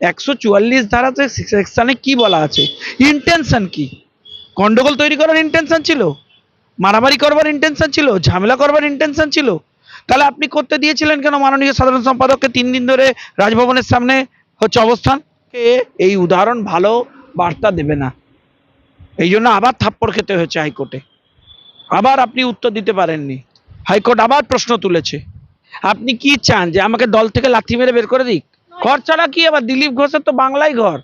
একশো চুয়াল্লিশ ধারাতে সেকশনে কি বলা আছে? ইন্টেনশন কি? গন্ডগোল তৈরি করার ইন্টেনশন ছিল? মারামারি করবার ইন্টেনশন ছিল? ঝামেলা করবার ইন্টেনশন ছিল? তাহলে আপনি করতে দিয়েছিলেন কেন মাননীয় সাধারণ সম্পাদককে তিন দিন ধরে রাজভবনের সামনে হচ্ছে অবস্থান? কে? এই উদাহরণ ভালো বার্তা দেবে না। এই জন্য আবার থাপ্পড় খেতে হয়েছে হাইকোর্টে। আবার আপনি উত্তর দিতে পারেননি। হাইকোর্ট আবার প্রশ্ন তুলেছে। আপনি কি চান যে আমাকে দল থেকে লাথি মেরে বের করে দিক? ঘর ছাড়া কি আবার দিলীপ ঘোষের তো বাংলাই ঘর?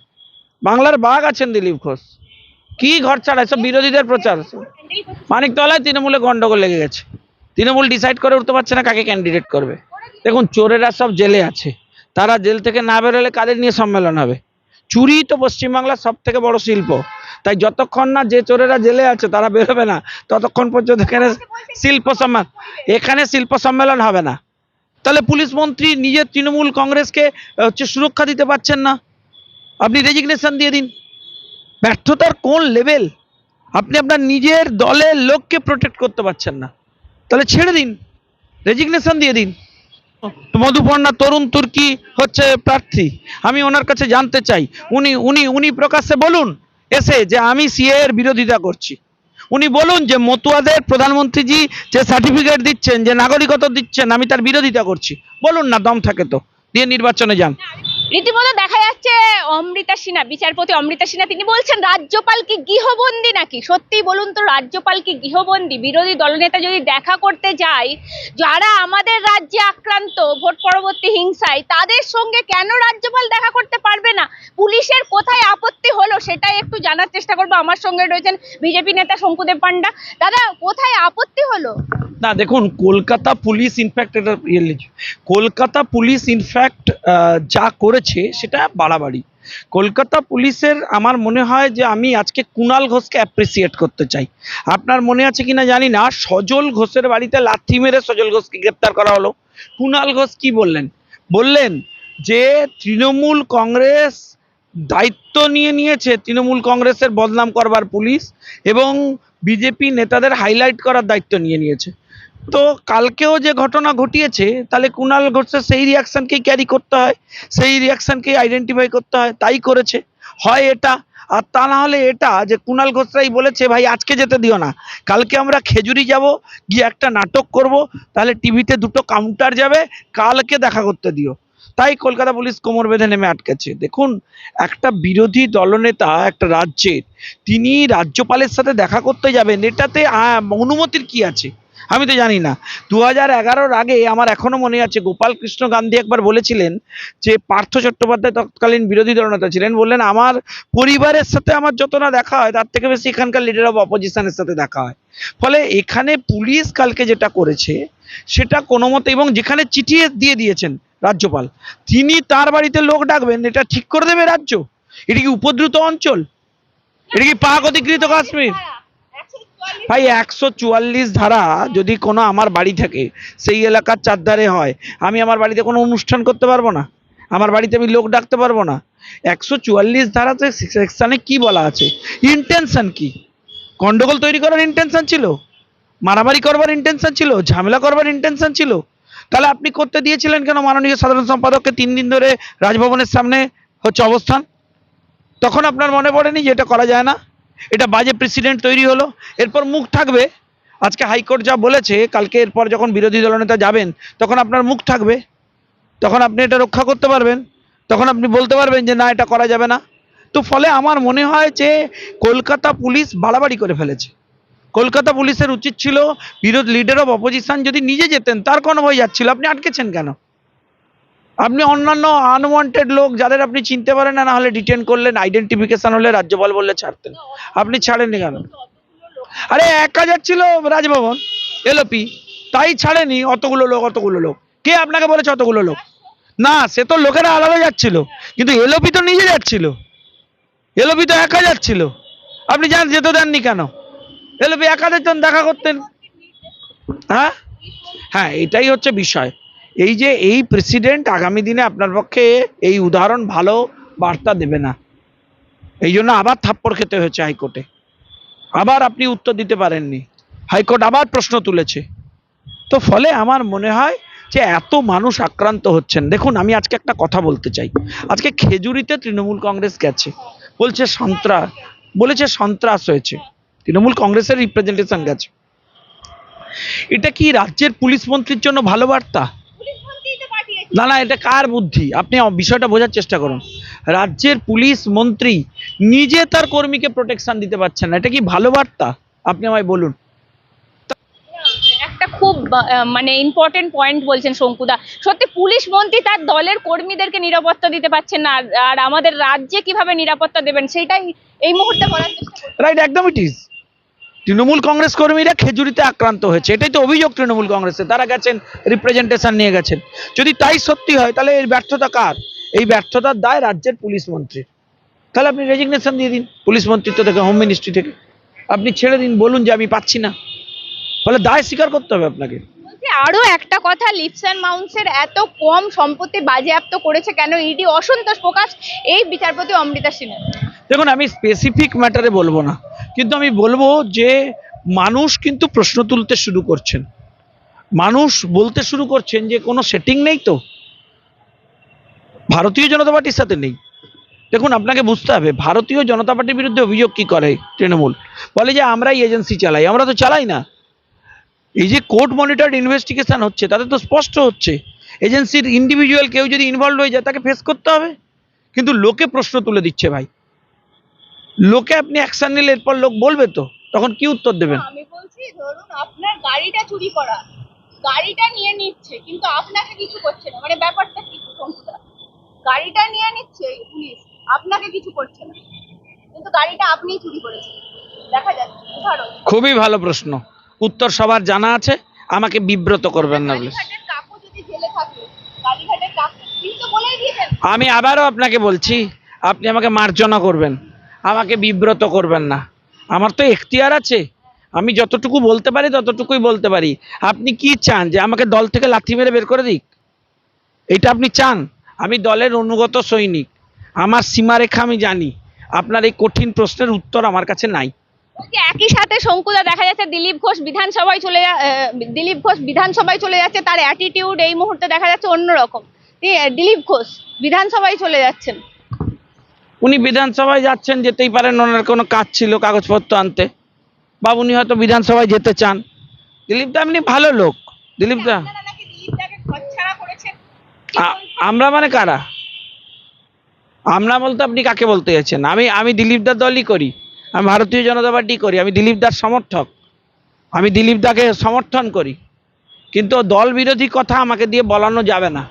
বাংলার বাঘ আছেন দিলীপ ঘোষ। কি ঘর ছাড়া? সব বিরোধীদের প্রচার। মানিকতলায় তৃণমূলে গন্ডগোল লেগে গেছে। তৃণমূল ডিসাইড করে উঠতে পারছে না কাকে ক্যান্ডিডেট করবে। দেখুন, চোরেরা সব জেলে আছে। তারা জেল থেকে না বেরোলে কাদের নিয়ে সম্মেলন হবে? চুরি তো পশ্চিমবাংলার সব থেকে বড় শিল্প। তাই যতক্ষণ না যে চোরেরা জেলে আছে, তারা বেরোবে না, ততক্ষণ পর্যন্ত এখানে শিল্প সম্মেলন এখানে শিল্প সম্মেলন হবে না। তাহলে পুলিশ মন্ত্রী নিজের তৃণমূল কংগ্রেসকে হচ্ছে সুরক্ষা দিতে পারছেন না। আপনি রেজিগনেশন দিয়ে দিন। ব্যর্থতার কোন লেভেল আপনি আপনার নিজের দলের লোককে প্রোটেক্ট করতে পারছেন না। তাহলে ছেড়ে দিন। রেজিগনেশন দিয়ে দিন। মধুপর্ণা তরুণ তুর্কি হচ্ছে প্রার্থী। আমি ওনার কাছে জানতে চাই। উনি উনি উনি প্রকাশ্যে বলুন এসে যে আমি সিএ এর বিরোধিতা করছি। উনি বলুন যে মতুয়াদের প্রধানমন্ত্রীজি যে সার্টিফিকেট দিচ্ছেন, যে নাগরিকত্ব দিচ্ছেন, আমি তার বিরোধিতা করছি। বলুন না, দম থাকে তো। দিয়ে নির্বাচনে যান। রীতিমতো দেখা যাচ্ছে অমৃতা সিনহা, বিচারপতি অমৃতা সিনহা, তিনি বলছেন রাজ্যপাল কি গৃহবন্দী নাকি? সত্যি বলুন তো রাজ্যপাল কি গৃহবন্দী, বিরোধী দলনেতা যদি দেখা করতে যায়, যারা আমাদের রাজ্যে আক্রান্ত, ভোট পরবর্তী হিংসায়, তাদের সঙ্গে কেন রাজ্যপাল দেখা করতে পারবে না? পুলিশের কোথায় আপত্তি হলো সেটাই একটু জানার চেষ্টা করব। আমার সঙ্গে রয়েছেন বিজেপি নেতা শঙ্কুদেব পান্ডা। দাদা, কোথায় আপত্তি হলো? না, দেখুন, কলকাতা পুলিশ ইনফ্যাক্ট এটা কলকাতা পুলিশ ইনফ্যাক্ট যা করেছে সেটা বাড়াবাড়ি। কলকাতা পুলিশের আমার মনে হয় যে আমি আজকে কুণাল ঘোষকে অ্যাপ্রিসিয়েট করতে চাই। আপনার মনে আছে কিনা জানি না, সজল ঘোষের বাড়িতে লাথি মেরে সজল ঘোষকে গ্রেপ্তার করা হলো। কুণাল ঘোষ কি বললেন? বললেন যে তৃণমূল কংগ্রেস দায়িত্ব নিয়ে নিয়েছে তৃণমূল কংগ্রেসের বদনাম করবার পুলিশ এবং বিজেপি নেতাদের হাইলাইট করার দায়িত্ব নিয়ে নিয়েছে। তো কালকেও যে ঘটনা ঘটিয়েছে, তাহলে কুণাল ঘোষের সেই রিয়াকশনকেই ক্যারি করতে হয়? সেই রিয়াকশনকেই আইডেন্টিফাই করতে হয়? তাই করেছে। হয় এটা। আর তা না হলে এটা যে কুণাল ঘোষরাই বলেছে, ভাই, আজকে যেতে দিও না। কালকে আমরা খেজুরি যাব, গিয়ে একটা নাটক করব। তাহলে টিভিতে দুটো কাউন্টার যাবে, কালকে দেখা করতে দিও। তাই কলকাতা পুলিশ কোমর বেঁধে নেমে আটকেছে। দেখুন, একটা বিরোধী দলনেতা, একটা রাজ্যের, তিনি রাজ্যপালের সাথে দেখা করতে যাবেন। এটাতে অনুমতির কি আছে? আমি তো জানি না। দু হাজার আগে আমার এখনও মনে আছে গোপাল কৃষ্ণ গান্ধী একবার বলেছিলেন যে, পার্থ চট্টোপাধ্যায় তৎকালীন বিরোধী দলনেতা ছিলেন, বললেন, আমার পরিবারের সাথে আমার যত না দেখা হয়, তার থেকে বেশি এখানকার লিডার অফ অপোজিশনের সাথে দেখা হয়। ফলে এখানে পুলিশ কালকে যেটা করেছে, সেটা কোনো মতে, এবং যেখানে চিঠি দিয়ে দিয়েছেন রাজ্যপাল, তিনি তার বাড়িতে লোক ডাকবেন, এটা ঠিক করে দেবে রাজ্য? এটা কি উপদ্রুত অঞ্চল? এটা কি পাক অধিকৃত কাশ্মীর? ভাই, একশো চুয়াল্লিশ ধারা যদি কোনো আমার বাড়ি থাকে, সেই এলাকার চারধারে হয়, আমি আমার বাড়িতে কোনো অনুষ্ঠান করতে পারব না? আমার বাড়িতে আমি লোক ডাকতে পারব না? একশো চুয়াল্লিশ ধারাতে সেকশনে কি বলা আছে? ইন্টেনশন কি? গন্ডগোল তৈরি করার ইন্টেনশন ছিল? মারামারি করবার ইন্টেনশন ছিল? ঝামেলা করবার ইন্টেনশন ছিল? তাহলে আপনি করতে দিয়েছিলেন কেন মাননীয় সাধারণ সম্পাদককে তিন দিন ধরে রাজভবনের সামনে হচ্ছে অবস্থান? তখন আপনার মনে পড়েনি যে এটা করা যায় না? এটা বাজে প্রেসিডেন্ট তৈরি হলো। এরপর মুখ থাকবে। আজকে হাইকোর্ট যা বলেছে, কালকে এরপর যখন বিরোধী দলনেতা যাবেন, তখন আপনার মুখ থাকবে। তখন আপনি এটা রক্ষা করতে পারবেন। তখন আপনি বলতে পারবেন যে, না, এটা করা যাবে না। তো ফলে আমার মনে হয় যে, কলকাতা পুলিশ বাড়াবাড়ি করে ফেলেছে। কলকাতা পুলিশের উচিত ছিল বিরোধী লিডার অফ অপোজিশন যদি নিজে যেতেন, তার কোনো ভয় যাচ্ছিল। আপনি আটকেছেন কেন? আপনি অন্যান্য আনওয়ান্টেড লোক যাদের আপনি চিনতে পারেন না হলে ডিটেন করলেন আইডেন্টিফিকেশন হলে রাজ্যপাল বললে ছাড়তেন। আপনি ছাড়েননি কেন? আরে এক হাজার ছিল রাজভবন এলোপি তাই ছাড়েনি অতগুলো লোক অতগুলো লোক। কে আপনাকে বলেছে অতগুলো লোক? না, সে তো লোকেরা আলাদা যাচ্ছিল, কিন্তু এলোপি তো নিজে যাচ্ছিল। এলোপি তো একা হাজার ছিল। আপনি জান যেতে দেননি কেন? এলোপি এক হাজার জন দেখা করতেন। হ্যাঁ? হ্যাঁ এটাই হচ্ছে বিষয়। এই যে এই প্রেসিডেন্ট আগামী দিনে আপনার পক্ষে এই উদাহরণ ভালো বার্তা দেবে না। এই জন্য আবার থাপ্পড় খেতে হয়েছে হাইকোর্টে। আবার আপনি উত্তর দিতে পারেননি। হাইকোর্ট আবার প্রশ্ন তুলেছে। তো ফলে আমার মনে হয় যে এত মানুষ আক্রান্ত হচ্ছেন। দেখুন, আমি আজকে একটা কথা বলতে চাই। আজকে খেজুরিতে তৃণমূল কংগ্রেস গেছে। বলছে সন্ত্রাস বলেছে সন্ত্রাস হয়েছে। তৃণমূল কংগ্রেসের রিপ্রেজেন্টেশন গেছে। এটা কি রাজ্যের পুলিশ মন্ত্রীর জন্য ভালো বার্তা পুলিশ মন্ত্রী তো পাঠিয়েছে না না এটা কার বুদ্ধি? আপনি বিষয়টা বোঝার চেষ্টা করুন। রাজ্যের পুলিশ মন্ত্রী নিজে তার কর্মীকে প্রোটেকশন দিতে পারছেন না। এটা কি ভালো বার্তা? আপনি আমায় বলুন। একটা খুব মানে ইম্পর্টেন্ট পয়েন্ট বলছেন শঙ্কুদা। সত্যি পুলিশ মন্ত্রী তার দলের কর্মীদেরকে নিরাপত্তা দিতে পারছেন না। আর- আর আমাদের রাজ্যে কীভাবে নিরাপত্তা দেবেন সেটাই এই মুহূর্তে বলার চেষ্টা রাইট একদম ইট ইজ তৃণমূল কংগ্রেস কর্মীরা খেজুরিতে আক্রান্ত হয়েছে। এটাই তো অভিযোগ তৃণমূল কংগ্রেসে। তারা গেছেন রিপ্রেজেন্টেশন নিয়ে গেছেন। যদি তাই সত্যি হয় তাহলে এর ব্যর্থতা কার? এই ব্যর্থতার দায় রাজ্যের পুলিশ মন্ত্রীর তাহলে আপনি রেজিগনেশন দিয়ে দিন। পুলিশ মন্ত্রিত্ব থেকে হোম মিনিস্ট্রি থেকে। আপনি ছেড়ে দিন বলুন যে আমি পাচ্ছি না। ফলে দায় স্বীকার করতে হবে আপনাকে। বলছি আরও একটা কথা লিপস অ্যান্ড মাউন্টসের এত কম সম্পত্তি বাজেয়াপ্ত করেছে কেন? ইডি অসন্তোষ প্রকাশ এই বিচারপতি অমৃতা সিনহা দেখুন আমি স্পেসিফিক ম্যাটারে বলব না। কিন্তু আমি বলব যে মানুষ কিন্তু প্রশ্ন তুলতে শুরু করছেন। মানুষ বলতে শুরু করছেন যে কোনো সেটিং নেই তো। ভারতীয় জনতা পার্টির সাথে নেই। দেখুন, আপনাকে বুঝতে হবে, ভারতীয় জনতা পার্টির বিরুদ্ধে অভিযোগ কি করে তৃণমূল? বলে যে আমরাই এজেন্সি চালাই, আমরা তো চালাই না। এই যে কোর্ট মনিটর্ড ইনভেস্টিগেশন হচ্ছে, তাতে তো স্পষ্ট হচ্ছে। এজেন্সির ইন্ডিভিজুয়াল কেউ যদি ইনভলভ হয়ে যায়, তাকে ফেস করতে হবে। কিন্তু লোকে প্রশ্ন তুলে দিচ্ছে ভাই। লোকে আপনি অ্যাকশন নিলে এরপর লোক বলবে তো? তখন কি উত্তর দেবেন? আমি বলছি ধরুন আপনার গাড়িটা চুরি করা গাড়িটা নিয়ে নিচ্ছে কিন্তু আপনাকে কিছু করছে না। মানে ব্যাপারটা কি গাড়িটা নিয়ে নিচ্ছে পুলিশ আপনাকে কিছু করছে না। কিন্তু গাড়িটা আপনিই চুরি করেছেন। দেখা যাচ্ছে উদাহরণ। খুবই ভালো প্রশ্ন। উত্তর সবার জানা আছে আমাকে বিব্রত করবেন না প্লিজ আমি আবারও আপনাকে বলছি আপনি আমাকে মার্জনা করবেন। আমাকে বিব্রত করবেন না। আমার তো এখতিয়ার আছে। আমি যতটুকু বলতে পারি, ততটুকুই বলতে পারি। আপনি কি চান যে আমাকে দল থেকে লাথি মেরে বের করে দিক? এটা আপনি চান? আমি দলের অনুগত সৈনিক। আমার সীমারেখা আমি জানি। আপনার এই কঠিন প্রশ্নের উত্তর আমার কাছে নাই। একই সাথে শঙ্কুদা দেখা যাচ্ছে, দিলীপ ঘোষ বিধানসভায় চলে দিলীপ ঘোষ বিধানসভায় চলে যাচ্ছে, তার অ্যাটিটিউড এই মুহূর্তে দেখা যাচ্ছে অন্যরকম। দিলীপ ঘোষ বিধানসভায় চলে যাচ্ছেন। উনি বিধানসভায় যাচ্ছেন যেতেই পারেন ওনার কোনো কাজ ছিল কাগজপত্র আনতে। বা উনি হয়তো বিধানসভায় যেতে চান। দিলীপ দা এমনি ভালো লোক। দিলীপ দা আপনারা নাকি দিলীপদাকে ঘরছাড়া করেছেন? কি আ- বলছেন? আমরা মানে কারা? আমরা বলতে আপনি কাকে বলতে যাচ্ছেন? আমি আমি দিলীপ দার দলই করি। আমি ভারতীয় জনতা পার্টি করি। আমি দিলীপ দার সমর্থক। আমি দিলীপ দাকে সমর্থন করি। কিন্তু দল বিরোধী কথা আমাকে দিয়ে বলানো যাবে না।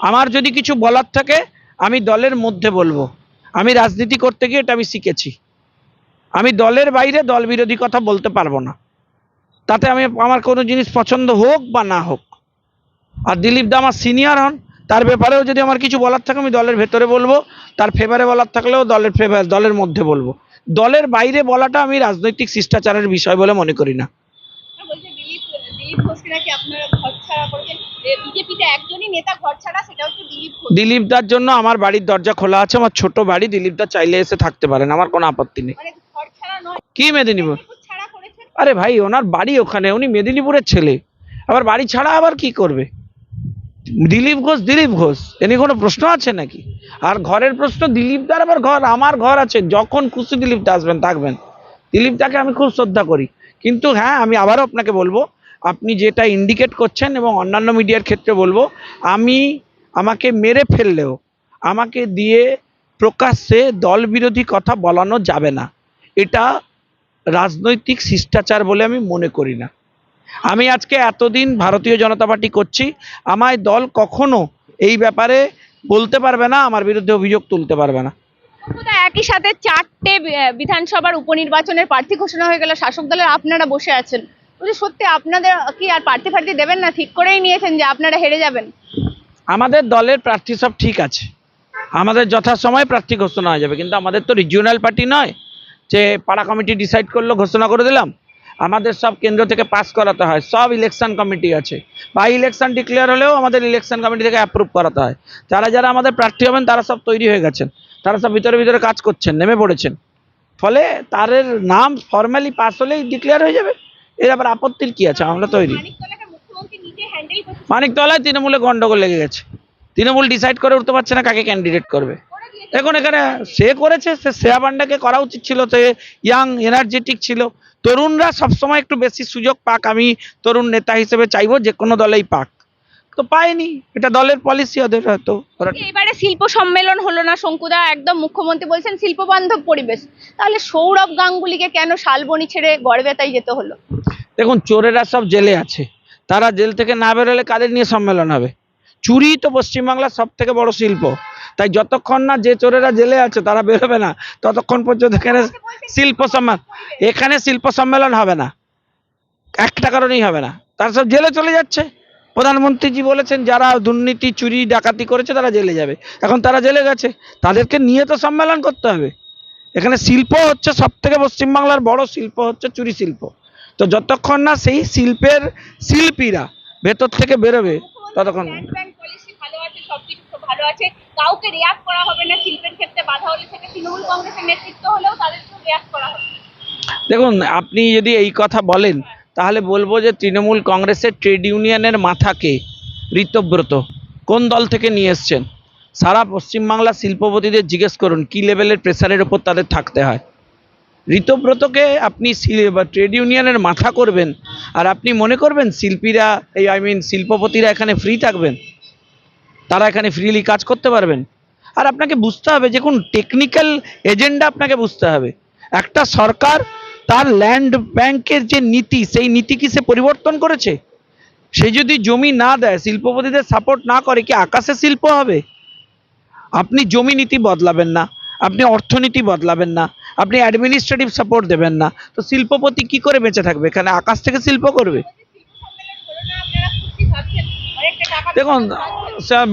আমার যদি কিছু বলার থাকে আমি দলের মধ্যে বলব। আমি রাজনীতি করতে গিয়ে এটা আমি শিখেছি। আমি দলের বাইরে দল বিরোধী কথা বলতে পারব না। তাতে আমি, আমার কোনো জিনিস পছন্দ হোক বা না হোক। আর দিলীপ দা আমার সিনিয়র হন, তার ব্যাপারেও যদি আমার কিছু বলার থাকে আমি দলের ভেতরে বলব। তার ফেভারে বলার থাকলেও দলের ফেভার দলের মধ্যে বলব। দলের বাইরে বলাটা আমি রাজনৈতিক শিষ্টাচারের বিষয় বলে মনে করি না। দিলীপ আপনারা বিজেপিতে একজনই নেতা ঘরছাড়া সেটা হচ্ছে দিলীপ দিলীপ দার জন্য আমার বাড়ির দরজা খোলা আছে আমার ছোট বাড়ি দিলীপ দা চাইলে এসে থাকতে পারেন আমার কোনো আপত্তি নেই। মানে কি মেদিনীপুর? আরে ভাই ওনার বাড়ি ওখানে উনি মেদিনীপুরের ছেলে। আবার বাড়ি ছাড়া আবার কি করবে? দিলীপ ঘোষ দিলীপ ঘোষ এ নিয়ে কোনো প্রশ্ন আছে নাকি? আর ঘরের প্রশ্ন দিলীপ দার আবার ঘর আমার ঘর আছে যখন খুশি দিলীপ দা আসবেন থাকবেন। দিলীপ দাকে আমি খুব শ্রদ্ধা করি। কিন্তু হ্যাঁ আমি আবারও আপনাকে বলব আপনি যেটা ইন্ডিকেট করছেন এবং অন্যান্য মিডিয়ার ক্ষেত্রে বলব, আমি আমাকে মেরে ফেললেও, আমাকে দিয়ে প্রকাশ্যে দল বিরোধী কথা বলানো যাবে না। এটা রাজনৈতিক শিষ্টাচার বলে আমি মনে করি না। আমি আজকে এতদিন ভারতীয় জনতা পার্টি করছি, আমায় দল কখনো এই ব্যাপারে বলতে পারবে না, আমার বিরুদ্ধে অভিযোগ তুলতে পারবে না। একই সাথে চারটে বিধানসভার উপনির্বাচনের প্রার্থী ঘোষণা হয়ে গেল, শাসক দলের আপনারা বসে আছেন। বলছি সত্যি আপনাদের কি আর প্রার্থী ফার্থী দেবেন না? ঠিক করেই নিয়েছেন যে আপনারা হেরে যাবেন। আমাদের দলের প্রার্থী সব ঠিক আছে। আমাদের যথাসময়ে প্রার্থী ঘোষণা হয়ে যাবে। কিন্তু আমাদের তো রিজিওনাল পার্টি নয়। যে পাড়া কমিটি ডিসাইড করল, ঘোষণা করে দিলাম। আমাদের সব কেন্দ্র থেকে পাস করাতে হয়। সব ইলেকশন কমিটি আছে। বা ইলেকশন ডিক্লেয়ার হলেও আমাদের ইলেকশন কমিটি থেকে অ্যাপ্রুভ করাতে হয়। যারা যারা আমাদের প্রার্থী হবেন, তারা সব তৈরি হয়ে গেছেন। তারা সব ভিতরে ভিতরে কাজ করছেন, নেমে পড়েছেন। ফলে তাদের নাম ফর্মালি পাস হলেই ডিক্লেয়ার হয়ে যাবে। এর আবার আপত্তির কি আছে? আমরা তৈরি। মানিকতলায় তৃণমূলে গন্ডগোল লেগে গেছে। তৃণমূল ডিসাইড করে উঠতে পারছে না কাকে ক্যান্ডিডেট করবে। এখন এখানে সে করেছে, সে শ্রেয়া পান্ডাকে করা উচিত ছিল, সে ইয়াং এনার্জেটিক ছিল। তরুণরা সবসময় একটু বেশি সুযোগ পাক, আমি তরুণ নেতা হিসেবে চাইব যে কোনো দলেই পাক। তো পায়নি। এটা দলের পলিসি ওদের হয়তো। এবারে শিল্প সম্মেলন হলো না শঙ্কুদা একদম মুখ্যমন্ত্রী বলছেন শিল্প বান্ধব পরিবেশ। তাহলে সৌরভ গাঙ্গুলিকে কেন শালবনি ছেড়ে গড়বেতায় যেতে হলো? দেখুন চোরেরা সব জেলে আছে। তারা জেল থেকে না বেরোলে কাদের নিয়ে সম্মেলন হবে? চুরি তো পশ্চিমবাংলার সব থেকে বড় শিল্প। তাই যতক্ষণ না যে চোরেরা জেলে আছে তারা বেরোবে না ততক্ষণ পর্যন্ত এখানে শিল্প সম্মেলন এখানে শিল্প সম্মেলন হবে না। একটা কারণেই হবে না। তারা সব জেলে চলে যাচ্ছে। প্রধানমন্ত্রীজি বলেছেন যারা দুর্নীতি চুরি ডাকাতি করেছে তারা জেলে যাবে। এখন তারা জেলে গেছে। তাদেরকে নিয়ে তো সম্মেলন করতে হবে। এখানে শিল্প হচ্ছে সব থেকে পশ্চিমবাংলার বড় শিল্প হচ্ছে চুরি শিল্প। তো যতক্ষণ না সেই শিল্পের শিল্পীরা ভেতর থেকে বেরোবে ততক্ষণ ল্যান্ড ব্যাংক পলিসি ভালো আছে সবকিছু তো ভালো আছে। কাউকে রিয়াক্ট করা হবে না শিল্পের ক্ষেত্রে বাধা হলে সেটা তৃণমূল কংগ্রেসের নেতৃত্ব হলেও তাদেরকেও রিয়াক্ট করা হবে। দেখুন আপনি যদি এই কথা বলেন তাহলে বলব যে তৃণমূল কংগ্রেসের ট্রেড ইউনিয়নের মাথাকে ঋতব্রত। কোন দল থেকে নিয়ে এসছেন? সারা পশ্চিমবাংলা শিল্পপতিদের জিজ্ঞেস করুন, কি লেভেলের প্রেসারের ওপর তাদের থাকতে হয়? ঋতব্রতকে আপনি বা ট্রেড ইউনিয়নের মাথা করবেন, আর আপনি মনে করবেন শিল্পীরা, এই আই মিন শিল্পপতিরা এখানে ফ্রি থাকবেন? তারা এখানে ফ্রিলি কাজ করতে পারবেন? আর আপনাকে বুঝতে হবে যে কোন টেকনিক্যাল এজেন্ডা আপনাকে বুঝতে হবে। একটা সরকার তার ল্যান্ড ব্যাংকের যে নীতি, সেই নীতি কি সে পরিবর্তন করেছে? সে যদি জমি না দেয়, শিল্পপতিদের সাপোর্ট না করে, কি আকাশে শিল্প হবে? আপনি জমি নীতি বদলাবেন না, আপনি অর্থনীতি বদলাবেন না, আপনি অ্যাডমিনিস্ট্রেটিভ সাপোর্ট দেবেন না। তো শিল্পপতি কি করে বেঁচে থাকবে? এখানে আকাশ থেকে শিল্প করবে? দেখুন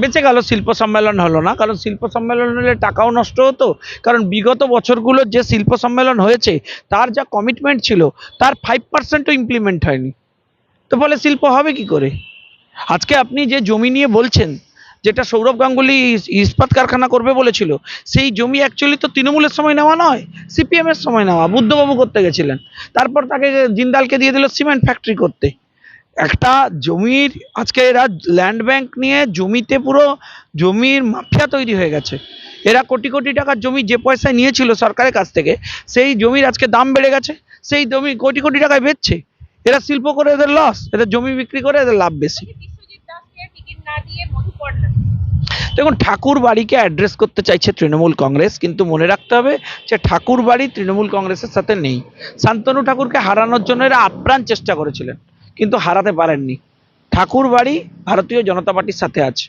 বেঁচে গেল, শিল্প সম্মেলন হলো না। কারণ শিল্প সম্মেলন হলে টাকাও নষ্ট হতো। কারণ বিগত বছরগুলোর যে শিল্প সম্মেলন হয়েছে, তার যা কমিটমেন্ট ছিল, তার ফাইভ পার্সেন্টও ইমপ্লিমেন্ট হয়নি। তো ফলে শিল্প হবে কি করে? আজকে আপনি যে জমি নিয়ে বলছেন, যেটা সৌরভ গাঙ্গুলি ইস্পাত কারখানা করবে বলেছিল, সেই জমি অ্যাকচুয়ালি তো তৃণমূলের সময় নেওয়া নয় সিপিএমের সময় নেওয়া। বুদ্ধবাবু করতে গেছিলেন। তারপর তাকে জিন্দালকে দিয়ে দিল সিমেন্ট ফ্যাক্টরি করতে। একটা জমির আজকে এরা ল্যান্ড ব্যাংক নিয়ে জমিতে পুরো জমির মাফিয়া তৈরি হয়ে গেছে। এরা কোটি কোটি টাকার জমি যে পয়সায় নিয়েছিল সরকারের কাছ থেকে সেই জমির আজকে দাম বেড়ে গেছে সেই জমি কোটি কোটি টাকায় বেচছে। এরা শিল্প করে এদের লস এদের জমি বিক্রি করে এদের লাভ বেশি। দেখুন ঠাকুর বাড়িকে অ্যাড্রেস করতে চাইছে তৃণমূল কংগ্রেস কিন্তু মনে রাখতে হবে যে ঠাকুর বাড়ি তৃণমূল কংগ্রেসের সাথে নেই। শান্তনু ঠাকুরকে হারানোর জন্য এরা আপ্রাণ চেষ্টা করেছিলেন। কিন্তু হারাতে পারেননি। ঠাকুর বাড়ি ভারতীয় জনতা পার্টির সাথে আছে।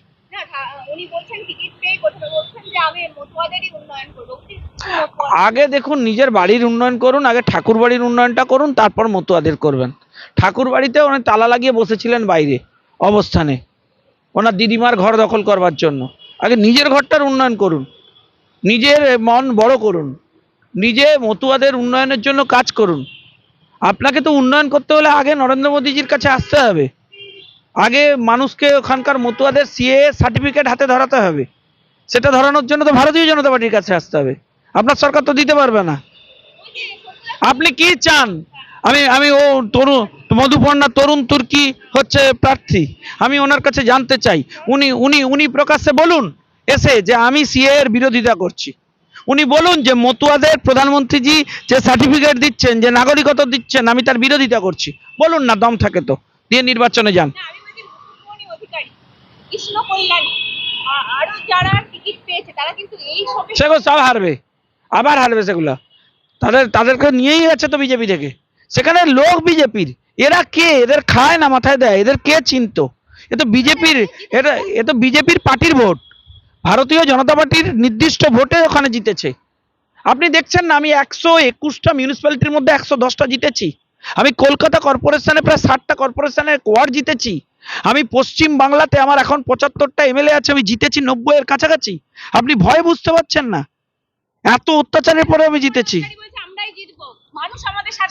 আগে দেখুন নিজের বাড়ির উন্নয়ন করুন আগে ঠাকুর বাড়ির উন্নয়নটা করুন তারপর মতুয়াদের করবেন। ঠাকুর বাড়িতে উনি তালা লাগিয়ে বসেছিলেন বাইরে অবস্থানে ওনার দিদিমার ঘর দখল করবার জন্য। আগে নিজের ঘরটার উন্নয়ন করুন নিজের মন বড় করুন নিজে মতুয়াদের উন্নয়নের জন্য কাজ করুন। আপনাকে তো উন্নয়ন করতে হলে আগে নরেন্দ্র মোদীজির কাছে আসতে হবে। আগে মানুষকে ওখানকার মতুয়াদের সিএ সার্টিফিকেট হাতে ধরাতে হবে। সেটা ধরানোর জন্য তো ভারতীয় জনতা পার্টির কাছে আসতে হবে। আপনার সরকার তো দিতে পারবে না। আপনি কি চান? আমি আমি ও তরুণ মধুপর্ণা তরুণ তুর্কি হচ্ছে প্রার্থী। আমি ওনার কাছে জানতে চাই। উনি উনি উনি প্রকাশ্যে বলুন এসে যে আমি সিএ এর বিরোধিতা করছি। উনি বলুন যে মতুয়াদের প্রধানমন্ত্রীজি যে সার্টিফিকেট দিচ্ছেন যে নাগরিকত্ব দিচ্ছেন আমি তার বিরোধিতা করছি। বলুন না দম থাকে তো। দিয়ে নির্বাচনে যান। না আমি বলছি মুকুটমণি অধিকারী কৃষ্ণ কল্যাণী আ- যারা টিকিট পেয়েছে তারা কিন্তু এই সবে সেগুলো সব হারবে। আবার হারবে সেগুলো। তাদের তাদেরকে নিয়েই আছে তো বিজেপি থেকে। সেখানে লোক বিজেপির। এরা কে? এদের খায় না মাথায় দেয়। এদের কে চিনত? এ তো বিজেপির এটা এ তো বিজেপির পার্টির ভোট। ভারতীয় জনতা পার্টির নির্দিষ্ট ভোটে ওখানে জিতেছে। আপনি দেখছেন না আমি একশো একুশটা মিউনিসিপ্যালিটির মধ্যে একশো দশটা জিতেছি। আমি কলকাতা কর্পোরেশনে প্রায় ষাটটা কর্পোরেশনের ওয়ার্ড জিতেছি। আমি পশ্চিম বাংলাতে আমার এখন পঁচাত্তরটা এমএলএ আছে আমি জিতেছি নব্বই এর কাছাকাছি। আপনি ভয় বুঝতে পারছেন না। এত অত্যাচারের পরে আমি জিতেছি।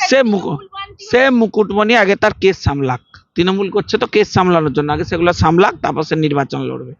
সে সে মুকুটমণি আগে তার কেস সামলাক। তৃণমূল করছে তো কেস সামলানোর জন্য। আগে সেগুলো সামলাক তারপর সে নির্বাচন লড়বে।